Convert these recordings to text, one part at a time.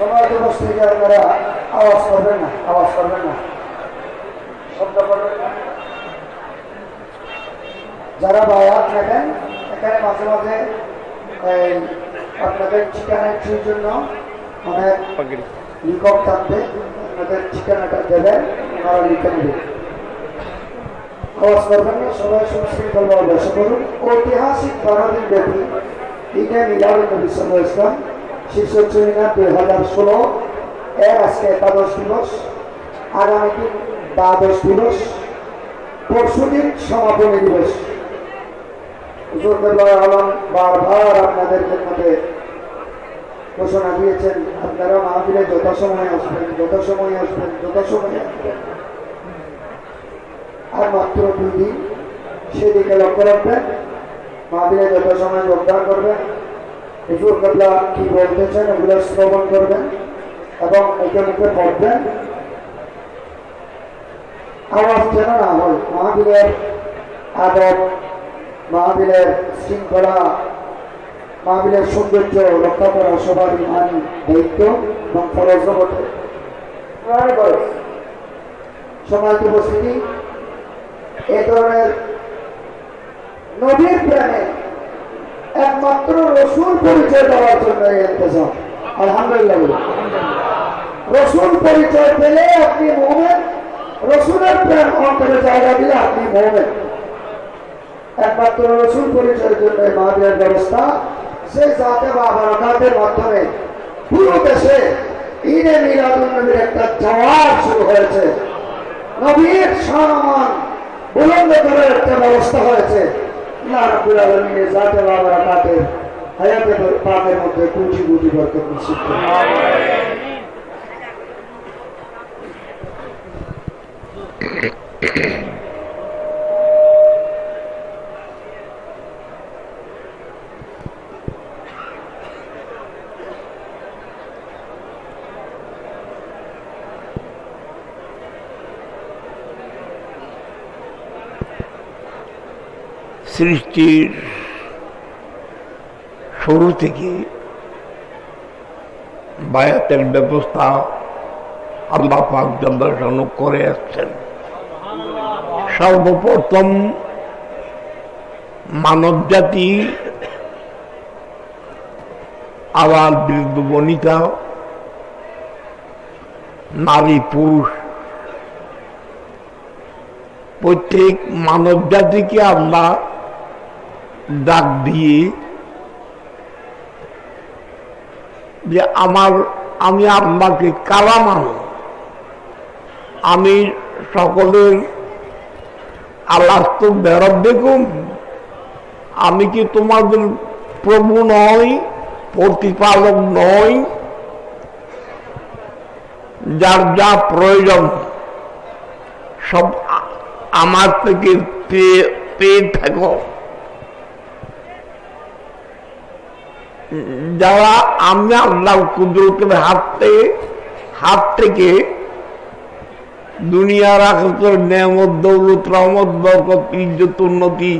সবাই উপস্থিতি আপনারা আওয়াজ করবেন না, আওয়াজ করবেন না। শব্দ করবেন না। যারা বায়াত নেবেন, এখানে মাঝে মাঝে আপনাদের ঠিকানা এন্ট্রির জন্য অনেক লিখক থাকবে, আপনাদের ঠিকানাটা দেবেন, ওনারা লিখে নেবেন। আওয়াজ করবেন না, সবাই সুশৃঙ্খলভাবে বসে করুন ঐতিহাসিক বারো দিন ব্যাপী ঈদে মিলাদ নবী ইসলাম শীর্ষ সেমিনার দুই হাজার ষোলো এর আজকে একাদশ দিবস, আগামী দিন দ্বাদশ দিবস পরশুদিন সমাপনী দিবস। আলম বারবার আপনাদের মধ্যে ঘোষণা দিয়েছেন, আপনারা মাহফিলে যথাসময়ে আসবেন যথাসময়ে আসবেন যথাসময়ে আসবেন। আর মাত্র দুই দিন, সেদিকে লক্ষ্য রাখবেন, মাহফিলে যথাসময়ে যোগদান করবেন। হুজুর কাবলা কি বলতেছেন? ওগুলো শ্রবণ করবেন এবং মুখে মুখে পড়বেন। আওয়াজ যেন না হয় মাহফিলের আদব মাহবিলের শৃঙ্খলা মাহবিলের সৌন্দর্য রক্ষা করা সবার ইমান দায়িত্ব এবং ফরজ বটে। সমাজ উপস্থিতি, এ ধরনের নদীর একমাত্র রসুল পরিচয় দেওয়ার জন্য এই ইন্তজাম আলহামদুলিল্লাহ। রসুল পরিচয় পেলে আপনি মোহামেন রসুলের প্রেম অন্তরে জায়গা দিলে আপনি মোহামেন একমাত্র রসুল পরিচয়ের জন্য এই মাহবিলের ব্যবস্থা, সেই জাতে বা বারাকাতের মাধ্যমে পুরো দেশে ঈদে মিলাদুল একটা জওয়ার শুরু হয়েছে। নবীর সম্মান বুলন্দ করার একটা ব্যবস্থা হয়েছে। আল্লাহ রাব্বুল আলামিনের জাতে বা বারাকাতের হায়াতে পাকের মধ্যে কোটি কোটি বরকত নসিব করুন। সৃষ্টির শুরু থেকে বায়াতের ব্যবস্থা আল্লাহ পাক জন্য করে আসছেন। সর্বপ্রথম মানব জাতি আবার বৃদ্ধ বনিতা নারী পুরুষ। প্রত্যেক মানব জাতিকে আল্লাহ ডাক দিয়ে যে আমার, আমি আল্লাহকে কারা আমি সকলের আল্লাহ তো বেরব দেখুন আমি কি তোমাদের প্রভু নই, প্রতিপালক নই? যার যা প্রয়োজন, সব আমার থেকে পেয়ে থাকো। যারা আমি আল্লাহ কুদরতের হাত হাত থেকে দুনিয়ার আকাশের নেমত দৌলত, রহমত, বরকত, ইজ্জত, উন্নতি,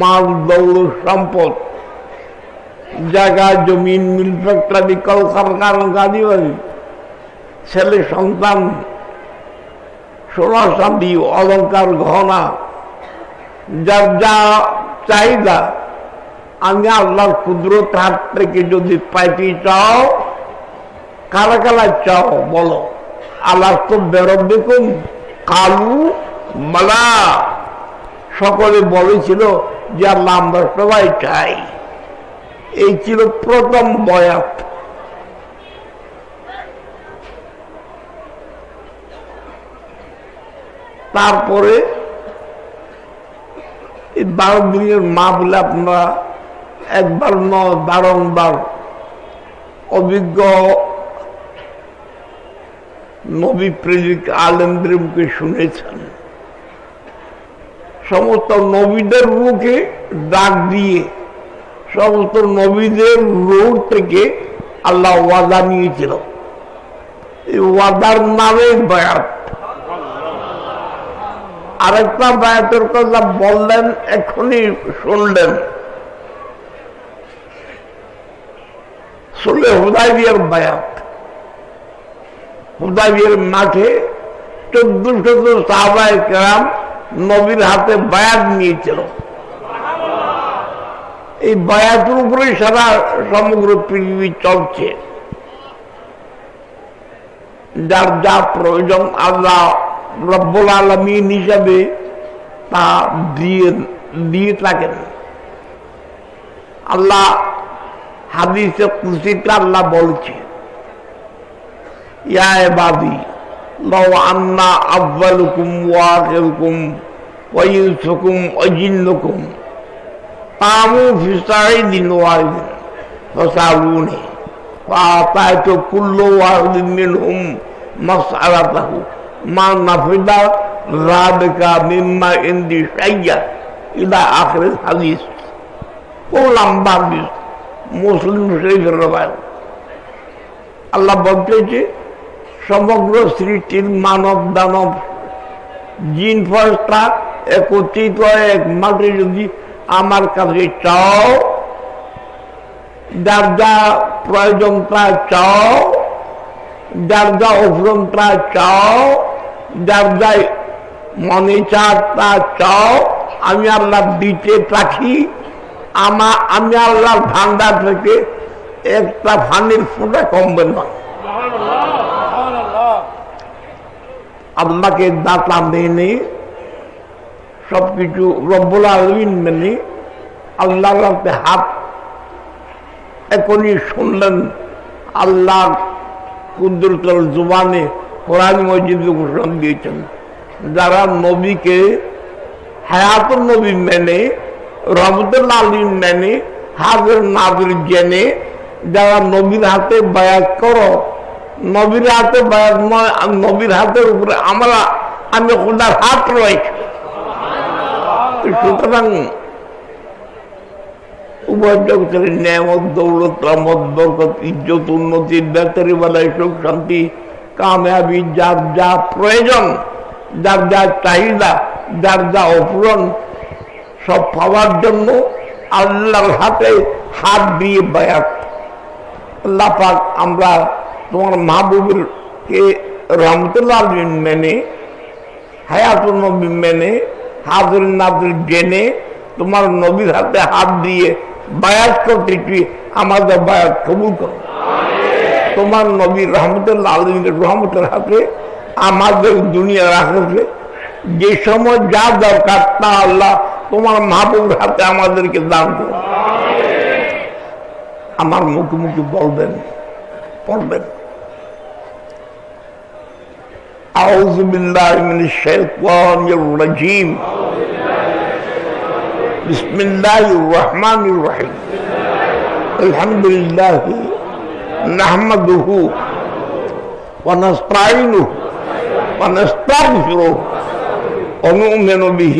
মাল, দৌলত, সম্পদ, জায়গা, জমিন, মিল, ফ্যাক্টরি, কলকারখানা গাড়ি বাড়ি ছেলে, সন্তান, সোনা, চাঁদি অলঙ্কার গহনা, যার যা চাহিদা আমি আল্লাহর কুদরত হাত থেকে যদি পাইতে চাও, কারা কারা চাও বলো। আল্লাহ তো বেরোব দেখুন কালু মালা। সকলে বলেছিল যে আল্লাহ আমরা সবাই চাই। এই ছিল প্রথম বয়াত। তারপরে বারো দিনের মা বলে আপনারা একবার নয় বারংবার অভিজ্ঞ নবী প্রেরিক আলেমদের মুখে শুনেছেন। সমস্ত নবীদের মুখে ডাক দিয়ে, সমস্ত নবীদের রোড থেকে আল্লাহ ওয়াদা নিয়েছিল। এই ওয়াদার নামে বয়াত। আরেকটা বায়াতের কথা বললেন, এখনই শুনলেন। শুনলে হুদাই দিয়ার বায়াত। হুদাইবিয়ার মাঠে চোদ্দ শত সাহবায় কেরাম নবীর হাতে বায়াত নিয়েছিল। এই বায়াতের উপরে সারা সমগ্র পৃথিবী চলছে। যার যা প্রয়োজন আল্লাহ রব্বুল আলমিন হিসাবে তা দিয়ে দিয়ে থাকেন। আল্লাহ হাদিসে কুসিতে আল্লাহ বলছে ইয়া এবাদি লও আন্না আব্বালুকুম ওয়াখিরুকুম ওয়াইউসুকুম ওয়াজিন্নুকুম قاموا في صعيد واحد فسألوني فأعطيت كل واحد منهم مسألته ما نفد ذلك مما عندي شيئا إلى آخر الحديث ও লম্বা হাদিস মুসলিম শরীফের রবায়ত আল্লাহ বলতে যে সমগ্র সৃষ্টির মানব দানব জিন ফসটা একত্রিত এক মাঠে যদি আমার কাছে চাও, যার যা প্রয়োজন তা চাও, যার যা অভ্রম তা চাও, যার যা মনে তা চাও, আমি আল্লাহ দিতে থাকি। আমা, আমি আল্লাহর ভান্ডার থেকে একটা ফানির ফোটা কমবে না আল্লাহকে দাতা মেনে সবকিছু রব্বুল আলমিন মেনে আল্লাহর হাতে এখনই শুনলেন আল্লাহ কুদ্রতল জুবানে কোরআন মসজিদে ঘোষণা দিয়েছেন, যারা নবীকে হায়াতুল নবী মেনে রহমতুল হাজর নাজির জেনে যারা নবীর হাতে বায়াত নবীর হাতে বায়াত নয় নবীর হাতের উপরে আমরা, আমি খোদার হাত রয়েছে সুতরাং ইজ্জত, উন্নতি বেতরি বেলায় সুখ, শান্তি, কাময়াবি, যার যা প্রয়োজন, যার যা চাহিদা, যার যা অপূরণ সব পাওয়ার জন্য আল্লাহর হাতে হাত দিয়ে বায়াত। আল্লাহ পাক আমরা তোমার মাহবুবের কে রহমতুল্লাহ মেনে হায়াতুল নবী মেনে হাজর নাজর জেনে তোমার নবীর হাতে হাত দিয়ে বায়াত করতেছি আমাদের বায়াত কবুল করো। তোমার নবীর রহমতুল্লাহ আলমীর রহমতের হাতে আমাদের দুনিয়া রাখছে যে সময় যা দরকার তা আল্লাহ তোমার মাহবুবের হাতে আমাদেরকে দান করো আমার মুখে মুখে বলবেন পড়বেন أعوذ بالله من الشيطان الرجيم بسم الله الرحمن الرحيم الحمد لله نحمده ونستعينه ونستغفره ونؤمن به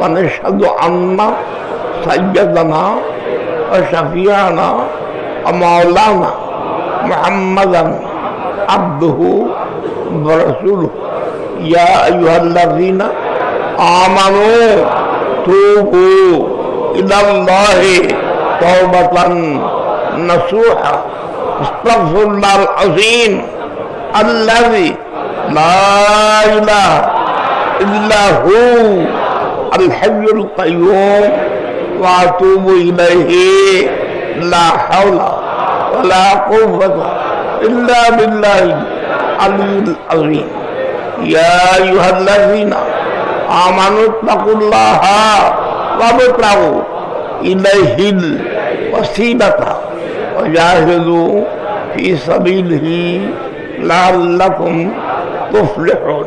ونشهد أن سيدنا وشفيعنا ومولانا محمدا عبده ورسوله. يا أيها الذين آمنوا توبوا إلى الله توبة نصوحا. استغفر الله العظيم الذي لا إله إلا هو. الحي القيوم وأتوب إليه. لا حول ولا قوة إلا بالله العلي العظيم. يا أيها الذين آمنوا اتقوا الله وابتغوا إليه الوسيلة وجاهدوا في سبيله لعلكم تفلحون.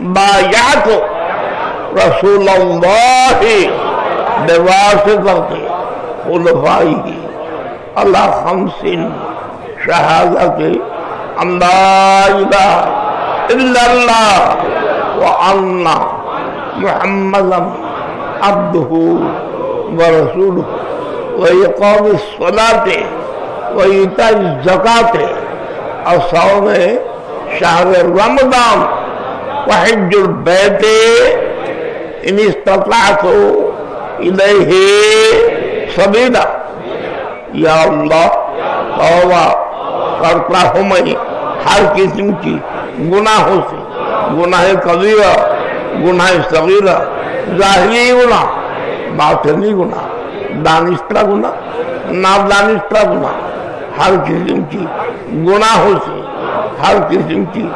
بايعت رسول الله بواسطة خلفائه على خمس شهادة أن لا إله إلا الله وأن محمدا عبده ورسوله وإقام الصلاة وإيتاء الزكاة وصوم شهر رمضان وحج البيت إن استطعت إليه سبيلا يا الله توبہ کرتا ہوں میں ہر قسم کی گناہوں سے گناہ کبیرہ گناہ صغیرہ ظاہری گناہ باطنی گناہ دانستہ گناہ نادانستہ گناہ ہر قسم کی گناہوں سے ہر قسم کی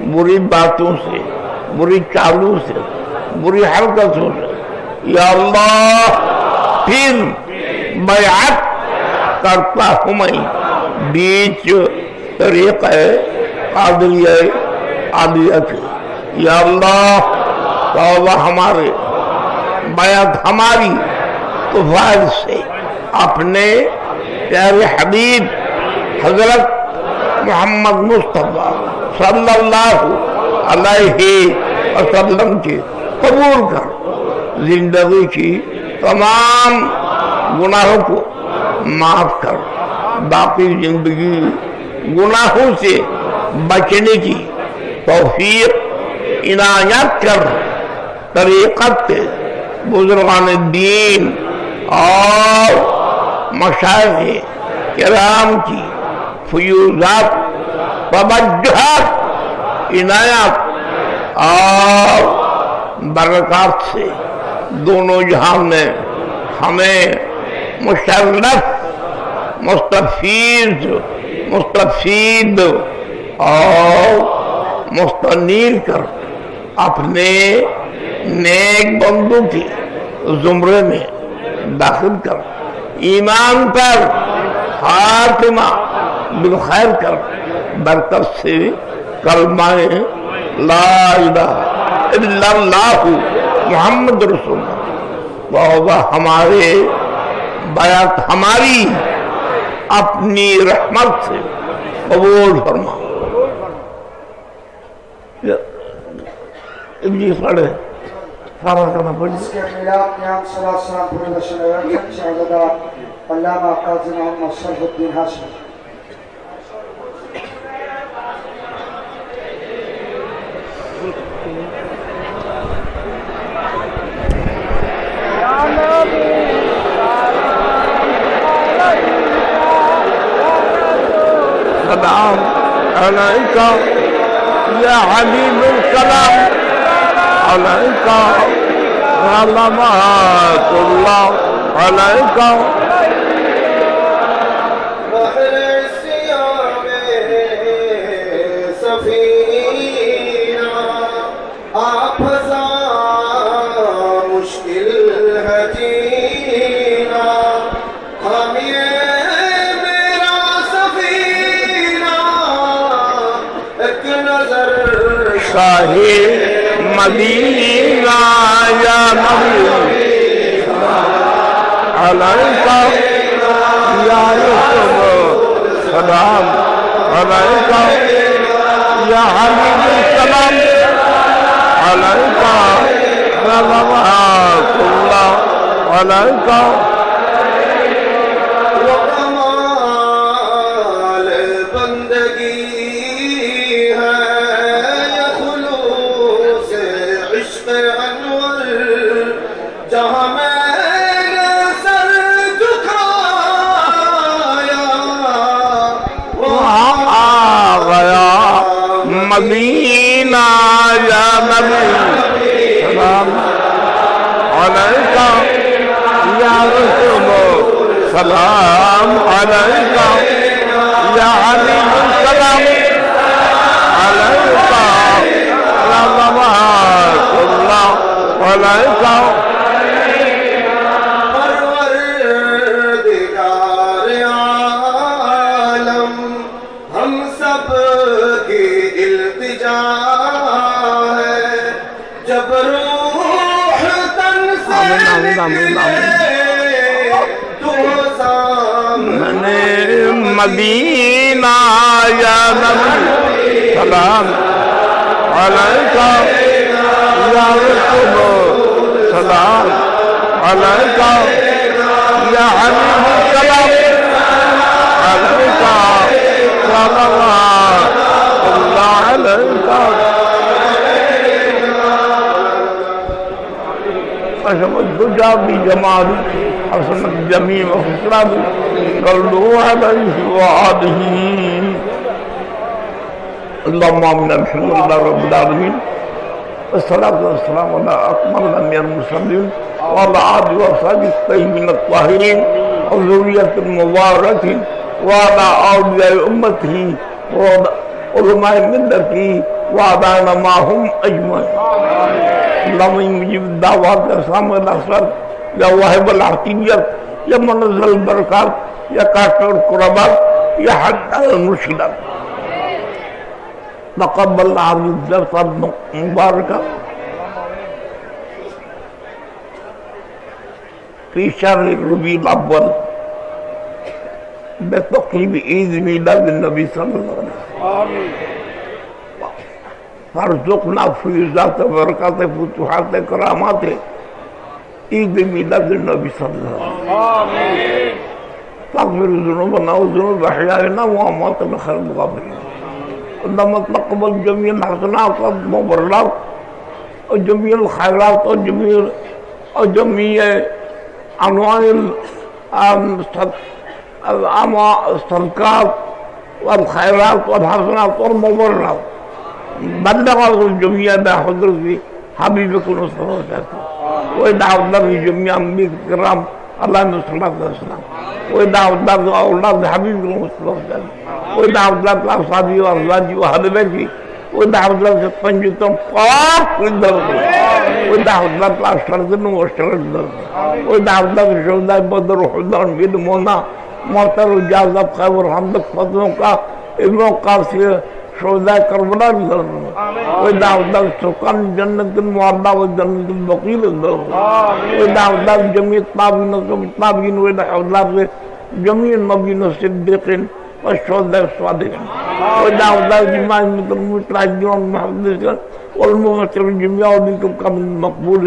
بری باتوں سے، بری چالوں سے، بری حرکتوں سے۔ یا اللہ، پھر بیعت کرتا ہوں میں، بیچ طریق ہے قادریہ عادیہ یا اللہ، توبہ ہمارے، بیعت ہماری تو سے، اپنے پیارے حبیب، حضرت محمد مصطفیٰ صلی اللہ علیہ وسلم کی قبول کر زندگی کی تمام گناہوں کو معاف کر باقی زندگی گناہوں سے بچنے کی توفیق عنایت کر طریقت کے بزرگان دین اور مشاہد کرام کی فیوزات توجہات عنایات اور برکات سے دونوں جہاں نے ہمیں مشرف، مستفید مستفید اور مستنیر کر اپنے نیک بندوں کی زمرے میں داخل کر۔ ایمان پر خاتمہ بالخیر کر برکت سے کلمہ لا الہ الا اللہ محمد رسول بابا ہمارے بیعت ہماری اپنی رحمت سے قبول فرما جی سڑے فارغ کرنا پڑے اس کے خلاف صلی اللہ علیہ وسلم علامہ قاضی محمد السلام عليك يا حبيب السلام عليك سلامات الله عليك ہے مدینہ یا نبی علیکہ یا سلام یا حبیب السلام علیکہ رضا اللہ علیکہ یا نبی سلام علیکہ یا رسول سلام علیکہ یا علی السلام علیکہ رحمت اللہ علیکہ ہم سب کی التجا آمین آمین مدینہ یا نبی سلام علیکہ یا رسول سلام علیکہ یا حبیب السلام علیکہ صلی اللہ علیکہ قسم الدجى بجماله حسنت جميع خسرانه صلوا عليه وآله اللهم آمين. الحمد لله رب العالمين. والصلاة والسلام على أكمل الأنبياء المرسلين وعلى آله وصحبه الطيبين الطاهرين وذرية المباركة وعلى أولياء أمته وعلماء ملته وعلى معهم أجمعين. اللهم يجيب الدعوات سامع الأسرار يا واهب العطيات يا منزل البركات يا كاشف الكربات يا حد المشكلات تقبل هذه الدرس المباركة في شهر الربيع الأول. بتقريب عيد ميلاد النبي صلى الله عليه وسلم. فارزقنا فيوزات بركات فتوحات كرامات عيد ميلاد النبي صلى الله عليه وسلم. تغفر ذنوبنا وذنوب احيائنا وامواتنا خير الغافرين اللهم تقبل جميع الحسنات والمبررات وجميع الخيرات وجميع وجميع الأما- الصدقات والخيرات والحسنات والمبررات بلغه الجميع بحضرة حبيبك المصطفى وسلم ويدعو الله جميعا بك الكرام اللهم صل على وسلم. ويدعو الله أولاد حبيبك المصطفى وسلم ويدعو الله أصحابي وأزواجي وحبيبتي ودعوا الله تطنجتهم فاق للدرجة ودعوا الله الأشرار وأشرار الدرجة ودعوا الله الشهداء بدر وحضان في دمونا موتر وجاوزة بخير وحمدك فضلك. ابنك قاسي قاسية شهداء كربلاء الدرجة ويدعو الله سكان جنة المعدى والجنة البقيل الدرجة ويدعو الله جميع الطابين الطابين ويدعو الله جميع النبيين الصديقين والشهداء الصادقين ودعو الله جميع المتراجعين والمحدثين والمفسرين جميع ذكر كامل مقبول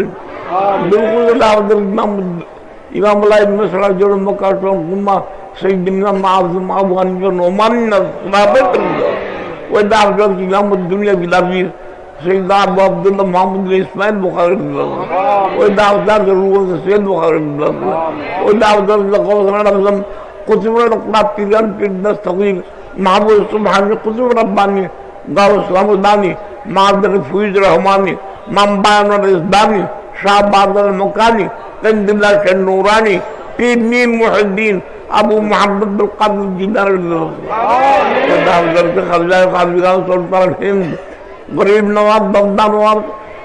بالكل دعوة الإمام إمام الله بن مسعود جل مكاشف كما سيدنا معاذ معاذ غني نعمان ثابت ওই আফজাল ইলামুদ্দুল্লাহ বিলাবির সৈয়দ আবু আবদুল্লাহ মোহাম্মদ ইসমাইল বুখারি ওই আফজাল সৈয়দ বুখারি ওই আফজাল রাখলাম কুতুবুর রকমা পিরান পিরদাস তকরির মাহবুব সুবহানি কুতুবুর রব্বানি গাউস ইসলামুদ্দানি মাহবুব ফুইজ রহমানি মামবায়ানুর ইসলামি শাহ বাদল মকানি কন্দিল্লাহ নুরানি, পীর নীল মুহিদ্দিন আবু মোহাম্মদুল কাদের হিন্দ গরিব নবাব বগদা নবাব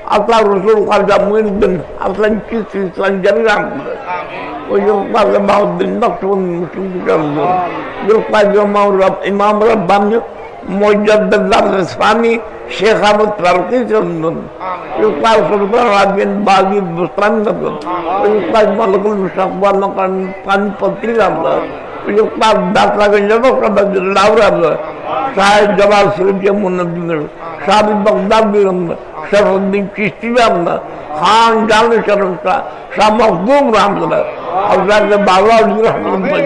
আল্লাহ রসুল খাজা মুহিদ্দিন আসলাম চিস্তি ইসলাম জারি রাখবে ওই যে পাশে বাহুদ্দিন নকশবন মুসলিম ইমাম রব্বানি মর্যাদার স্বামী শেখ আহমদ ফারুকি চন্দন ইকবাল সুলতান রাজবিন বাগি বুস্তানগর ইকবাল মালকুল মুসাফান পান পত্রিক আমরা ইকবাল দাসরাগঞ্জ লাউর আমরা সাহেব জবাল সুলজি মুন্নদ্দিন সাবিক বাগদাদ আমরা শরফুদ্দিন চিস্তি আমরা খান জানু শরফ শাহ মখদুম রামদুল্লাহ আপনাকে বাবা রহমান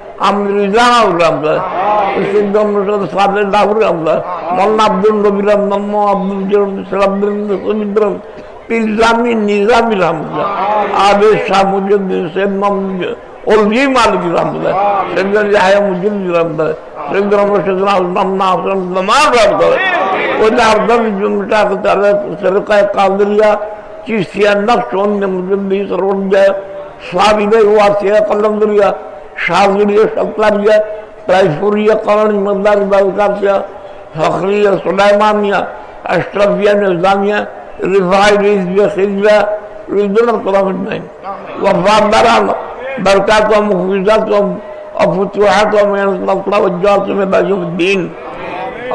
আলহামদুলিল্লাহ আল্লাহ সিদ্ধ সাদের দাহুর আল্লাহ মল্লা আব্দুল নবীরাম নম আব্দুল জরুল ইসলামী নিজামী রহমদুল্লাহ আবে শামুজুদ্দিন শেখ মাহমুদ অলজি মালিক রহমদুল্লাহ সেদিন জাহায়া মুজিদ রহমদুল্লাহ সেদিন আমরা সেদিন আসলাম না আসলাম নামাজ রহমদুল্লাহ ওই আর্ধম জমিটা তারা সরকার কাদরিয়া চিস্তিয়া নকশ অন্য মুজিদ সরকার সাবিবে ওয়াসিয়া কলমদুরিয়া شاغرية شطلبية طيفورية قرن مقدار بلقاسية فخرية سليمانية أشرفية نظامية رفاعي رزبية خزبية رزبنا طرف النعيم وفضل بركاتهم وخفيزاتهم وفتوحاتهم يا الله توجهتهم يا باشا الدين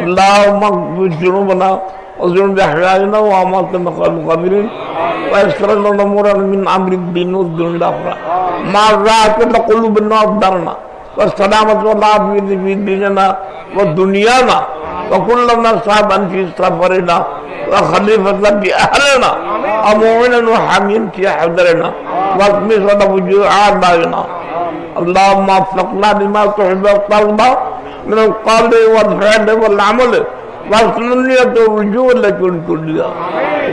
اللهم اغفر ذنوبنا وذنوب أحيائنا وأمواتنا خير المقابلين ويسر لنا أمورنا من أمر الدين والدنيا الآخرة ما رأت قلوبنا وأبدارنا والسلامة والعافية في ديننا ودنيانا وكلنا صعبا في سفرنا وخليفة في أهلنا ومؤمنا وحميا في حضرنا واطمس وجوع أعدائنا اللهم وفقنا لما تحب وترضى من القول والفعل والعمل واصلنا الرجوع لكل كلها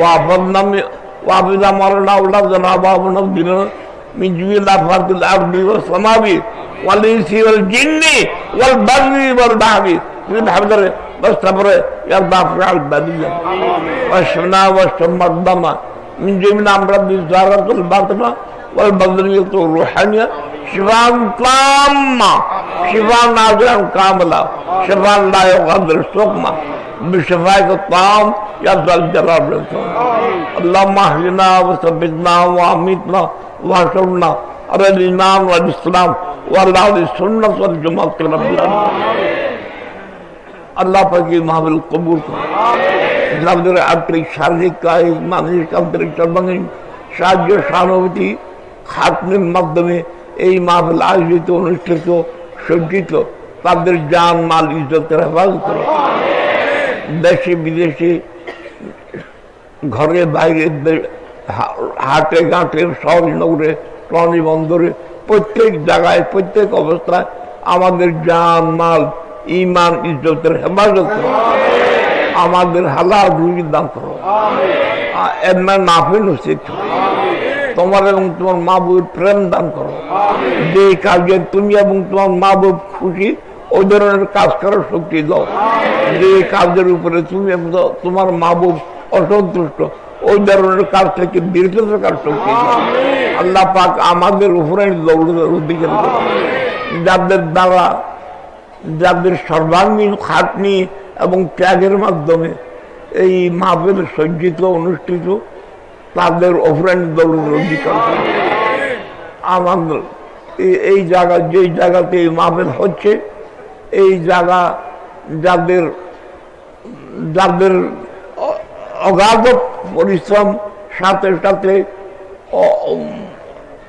وحفظنا من- وحفظ أمرنا أولادنا وأبابنا وديننا من جميع الآفات الأرض والسماء والإنس والجن والبر والبحر في الحمد والصبر يا دافع البدية واشفنا واشف مرضنا من جميع أمراض الزارة الباطنة والبدنية الروحانية شفاء تامة شفاء نازلا كاملة شفاء لا يغادر سقما بشفائك الطعام يا ذا الجلال والإكرام اللهم اهدنا وثبتنا وامتنا واحشرنا على الايمان والاسلام وعلى اهل السنه والجماعه رب العالمين আল্লাহ পাকে মাহবিল কবুল করুন আমাদের আন্তরিক শারীরিক কায়িক মানসিক আন্তরিক সর্বাঙ্গীন সাহায্য সহানুভূতি খাতনের মাধ্যমে এই মাহবিল আয়োজিত অনুষ্ঠিত সজ্জিত। তাদের জান মাল ইজ্জতের হেফাজত করো। দেশে বিদেশে ঘরে বাইরে হাটে ঘাটে শহর নগরে টনি বন্দরে প্রত্যেক জায়গায় প্রত্যেক অবস্থায় আমাদের জান মাল ইমান ইজ্জতের হেফাজত করো। আমাদের হালাল রুগী দান করো। এমন নাফে নসিব করো। তোমার এবং তোমার মা বউয়ের প্রেম দান করো। যে কাজে তুমি এবং তোমার মা বউ খুশি ওই ধরনের কাজ করার শক্তি দাও। যে কাজের উপরে তুমি এবং তোমার মা বউ অসন্তুষ্ট ওই ধরনের কাজ থেকে বিরত থাকার শক্তি দাও। আল্লাহ পাক আমাদের উপরে অধিকার যাদের দ্বারা যাদের সর্বাঙ্গীন খাটনি এবং ত্যাগের মাধ্যমে এই মাহফিল সজ্জিত অনুষ্ঠিত তাদের অফরেন দৌড়ের অধিকার আমাদের এই- জায়গা, যেই জায়গাতে এই মাহফিল হচ্ছে, এই জায়গা যাদের যাদের অগাধ পরিশ্রম, সাথে সাথে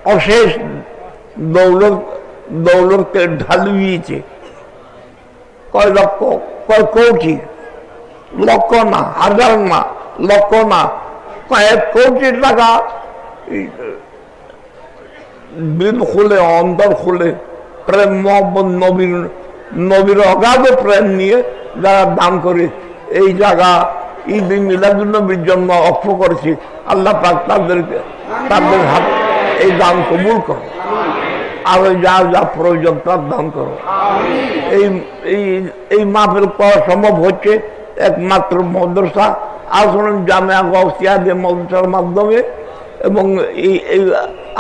অশেষ দৌলত, দৌলতকে ঢালিয়েছে। কয় লক্ষ, কয় কোটি? লক্ষ না, হাজার না, লক্ষ না। কয়েক কোটি টাকা। দিল খুলে, অন্তর খুলে, প্রেম মোহাম্মদ নবীর নবীর অগাধ প্রেম নিয়ে যারা দান করে এই জায়গা ঈদ মিলাদুল নবীর জন্য অক্ষ করেছে। আল্লাহ পাক তাদেরকে, তাদের হাত এই দান কবুল করো। আরও যা যা প্রয়োজন তার দান করো। এই এই মাহফিল করা সম্ভব হচ্ছে একমাত্র মাদ্রাসা আসন জামিয়া গৌসিয়াদে মাদ্রাসার মাধ্যমে এবং এই এই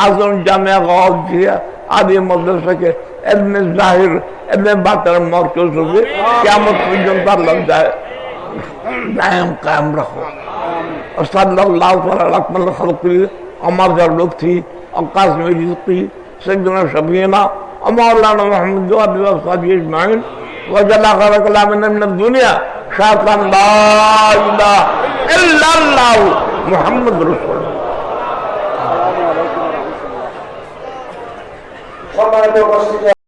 আসন জামিয়া গৌসিয়া আদি মাদ্রাসাকে এমনি জাহির এমনি বাতার মরকজ হবে কেমন পর্যন্ত আল্লাহ যায় দায়াম কায়াম রাখো وصلى الله على أكمل خلقه ومرجع لطفه وقاسم رزقه سيدنا شفينا ومولانا محمد وآله وصحبه أجمعين وجل آخر كلامنا من الدنيا মোহাম্মদ রসুল সম্মানিত উপস্থিত